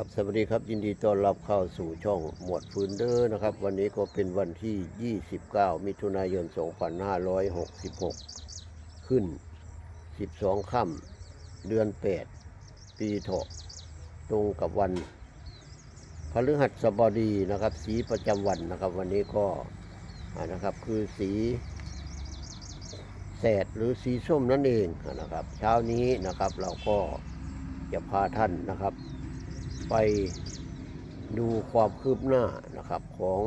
ครับสวัสดีครับยินดีต้อนรับเข้าสู่ช่องหมวดฟืนเดอร์นะครับ วันนี้ก็เป็นวันที่ 29 มิถุนายน 2566 ขึ้น 12 ค่ำเดือน 8 ปีเถาะตรงกับวันพฤหัสบดีนะครับ สีประจำวันนะครับ วันนี้ก็นะครับคือสีแสดหรือสีส้มนั่นเองนะครับ เช้านี้นะครับเราก็จะพาท่านนะครับ ไปดูความคืบหน้านะครับของ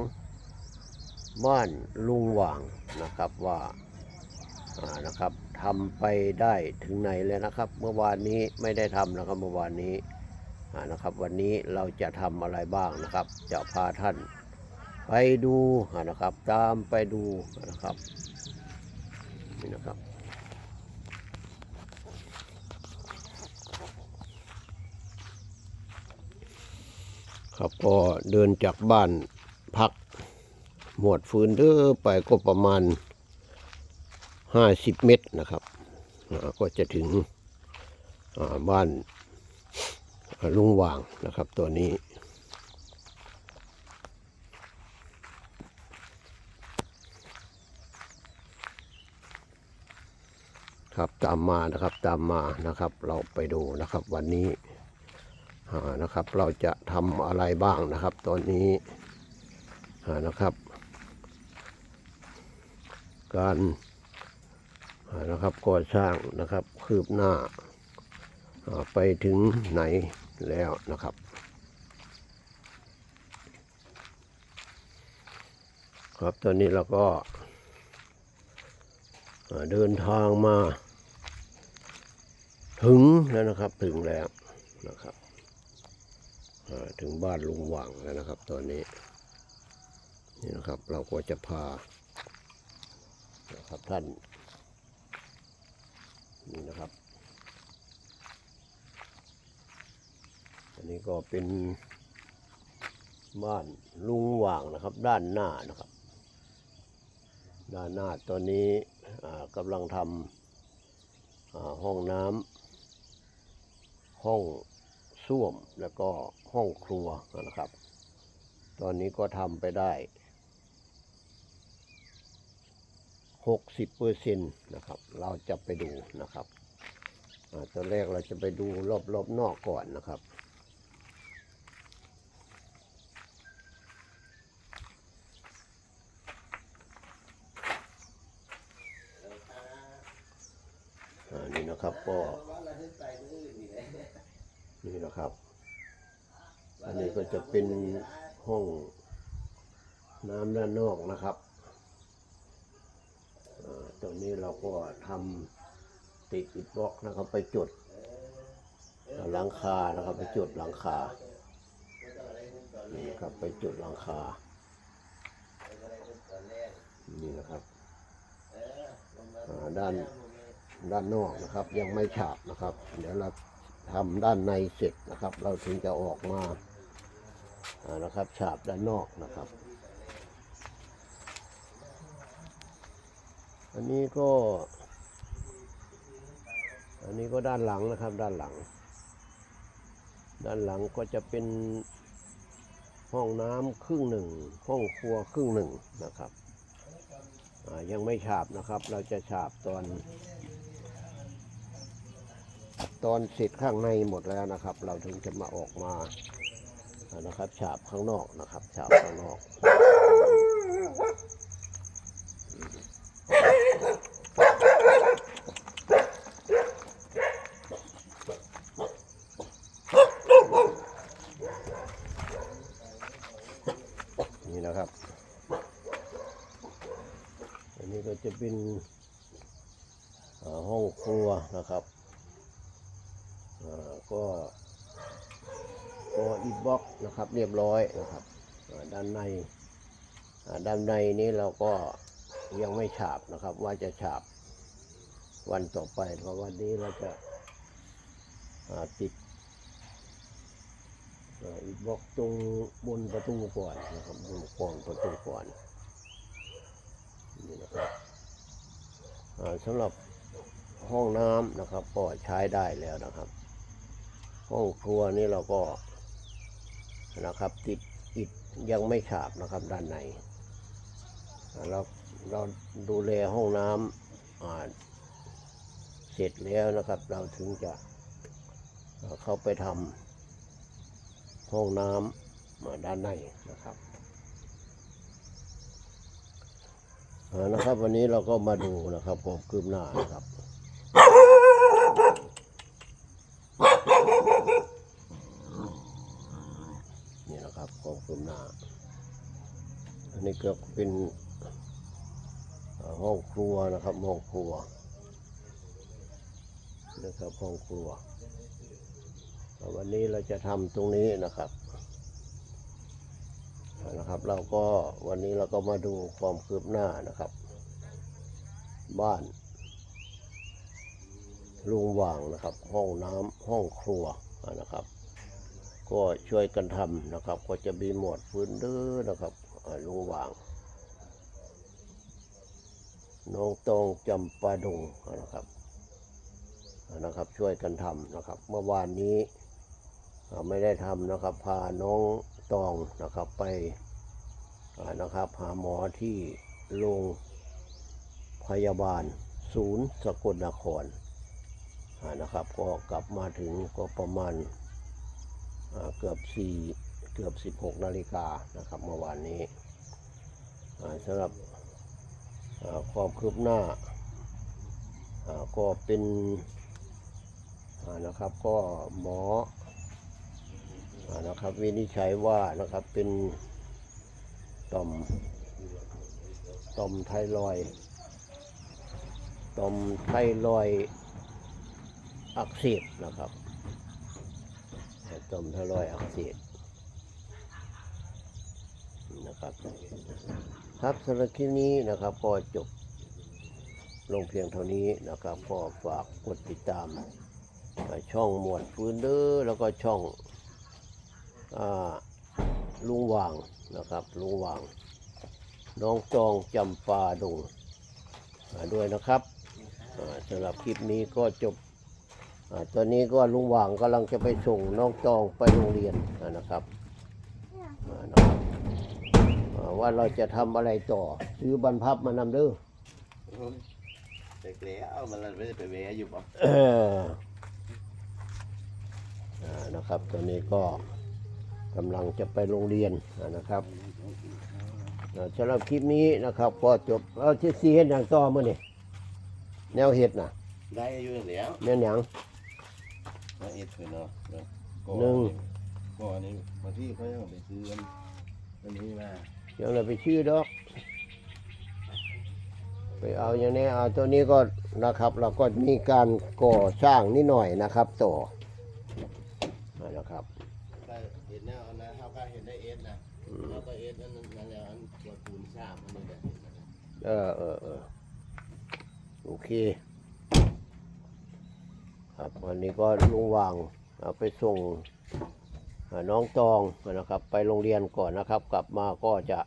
บ้านลุงหว่างนะครับว่านะครับทำไปได้ถึงไหนแล้วนะครับ เมื่อวานนี้ไม่ได้ทำนะครับเมื่อวานนี้นะครับวันนี้เราจะทำอะไรบ้างนะครับ จะพาท่านไปดูนะครับ ตามไปดูนะครับนี่นะครับ ครับก็เดินจากบ้านพักหมวดฟื้นเด้อไปก็ประมาณ 50 เมตรนะครับก็จะถึงบ้านลุงว่างนะครับตัวนี้ครับตามมานะครับตามมานะครับ เราไปดูนะครับ วันนี้ นะครับ เราจะทำอะไรบ้างนะครับ ตอนนี้นะครับ การนะครับก่อสร้างนะครับคืบหน้าไปถึงไหนแล้วนะครับครับตอนนี้เราก็เดินทางมา ถึงแล้วนะครับถึงแล้วนะครับ ถึงบ้านลุงหว่างแล้วนะครับ ตอนนี้นี่นะครับเราก็จะพานะครับท่านนี่นะครับ อันนี้ก็เป็นบ้านลุงหว่างนะครับ ด้านหน้านะครับ ด้านหน้าตอนนี้กำลังทำห้องน้ำห้อง ส้วมแล้วก็ห้องครัวนะครับ ตอนนี้ก็ทำไปได้60เปอร์เซ็นต์นะครับ เราจะไปดูนะครับตอนแรกเราจะไปดูรอบๆนอกก่อนนะครับอ่านี่นะครับก็ นี่นะครับ อันนี้ก็จะเป็นห้องน้ำด้านนอกนะครับตรงนี้เราก็ทำติดอิฐบล็อกนะครับ ไปจุดหลังคานะครับ ไปจุดหลังคานี่นะครับไปจุดหลังคา นี่นะครับด้านด้านนอกนะครับ ยังไม่ฉาบนะครับ เดี๋ยวเรา ทำด้านในเสร็จนะครับ เราถึงจะออกมานะครับ ฉาบด้านนอกนะครับ อันนี้ก็ อันนี้ก็ด้านหลังนะครับด้านหลัง ด้านหลังก็จะเป็นห้องน้ำครึ่งหนึ่ง ห้องครัวครึ่งหนึ่งนะครับยังไม่ฉาบนะครับ เราจะฉาบตอน ตอนเสร็จข้างในหมดแล้วนะครับ เราถึงจะมาออกมานะครับ ฉาบข้างนอกนะครับ ฉาบข้างนอกนี่นะครับ อันนี้ก็จะเป็นห้องครัวนะครับ ก็ก็อิฐบล็อกนะครับเรียบร้อยนะครับด้านในด้านในนี้เราก็ยังไม่ฉาบนะครับ ว่าจะฉาบวันต่อไปเพราะวันนี้เราจะาติดอ่าอิฐบล็อกตรงบนประตูก่อนนะครับบนก่อนประตูก่อนนี่นะครับสำหรับห้องน้ำนะครับก็ใช้ได้แล้วนะครับ ห้องครัวนี่เราก็นะครับ ติดอิฐยังไม่ฉาบนะครับด้านในเราเราดูแลห้องน้ำเสร็จแล้วนะครับ เราถึงจะเข้าไปทำห้องน้ำอ่าด้านในนะครับนะครับ วันนี้เราก็มาดูนะครับความคืบหน้านะครับ นะครับของคืบหน้า อันนี้ก็เป็นห้องครัวนะครับห้องครัวนะครับห้องครัว วันนี้เราจะทำตรงนี้นะครับนะครับ เราก็วันนี้เราก็มาดูความคืบหน้านะครับ บ้านลุงว่างนะครับ ห้องน้ำห้องครัวนะครับ ก็ช่วยกันทำนะครับ ก็จะมีหมวดพื้นเด้อนะครับลุงหว่าง น้องตองจำปาดงนะครับนะครับ ช่วยกันทำนะครับ เมื่อวานนี้ไม่ได้ทำนะครับ พาน้องตองนะครับไปนะครับ หาหมอที่โรงพยาบาล ศูนย์สกลนครนะครับ ก็กลับมาถึงก็ประมาณ เกือบสี่เกือบสิบหกนาฬิกานะครับเมื่อวานนี้สำหรับความคืบหน้าก็เป็นนะครับก็หมอนะครับวินิจฉัยว่านะครับเป็นต่อมต่อมไทรอยต่อมไทรอยอักเสบนะครับ ต่อมไทรอยอกเสบนะครับครับสำหรับคลิปนี้นะครับก็จบลงเพียงเท่านี้นะครับก็ฝากกดติดตาม ช่องหมวดฟื้นเด้อแล้วก็ช่องอลุงหว่างนะครับลุงหว่าง น้องจองจำปาดงด้วยนะครับสำหรับคลิปนี้ก็จบ ตอนนี้ก็ลุงหว่างกำลังจะไปส่งน้องจองไปโรงเรียนอ่านะครับอ่านะครับอ่าว่าเราจะทำอะไรต่อซื้อบรรพับมานำเด้อเด็กแล้วมันไม่ได้ไปแวะอยู่ป่ะเอออ่านะครับตอนนี้ก็กำลังจะไปโรงเรียนอ่านะครับอ่าสำหรับคลิปนี้นะครับก็จบเอาที่ซีเห็ดอย่างต่อมื่อนี่แนวเห็ดนะได้อยู่แล้วแนวหยัง มาเอ็ดเถอะเนาะเนาะก็หนึ่งก็อันนี้บางที่เขายังไปซื้อกันอันนี้มาเดี๋ยวเราไปชื่อดอก ไปเอาอย่างนี้เอาตัวนี้ก็นะครับเราก็มีการก่อสร้างนิดหน่อยนะครับต่อนะครับก็เห็นแนวนะเขาก็เห็นได้เอ็ดนะเขาก็เอ็ดนั่นนั่นแหละอันตัวปูนสร้างอันนี้แหละเห็นไหมเออเออเออโอเค ครับวันนี้ก็ลุงวางไปส่งน้องตองนะครับ ไปโรงเรียนก่อนนะครับ กลับมาก็จะ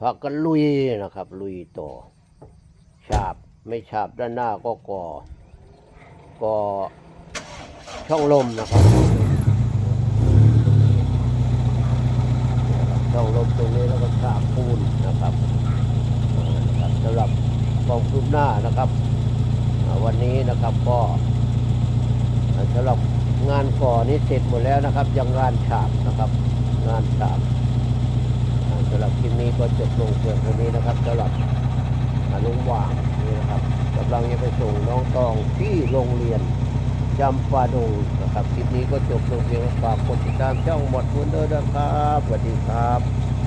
พักกันลุยนะครับ ลุยต่อฉาบไม่ฉาบด้านหน้าก็ก่อก่อช่องลมนะครับ ช่องลมตรงนี้แล้วก็ฉาบปูนนะครับสำหรับความคืบหน้านะครับ วันนี้นะครับก็ สำหรับงานก่อนี้เสร็จหมดแล้วนะครับ ยังงานฉาบนะครับ งานฉาบอ่าสำหรับคลิปนี้ก็จบลงเพียงเท่านี้นะครับสำหรับอนุว่างนี่นะครับกำลังจะไปส่งน้องตองที่โรงเรียนจำปาดงนะครับคลิปนี้ก็จบลงเพียงฝากกดติดตามช่องหมดคุณเด้อนะครับสวัสดีครับ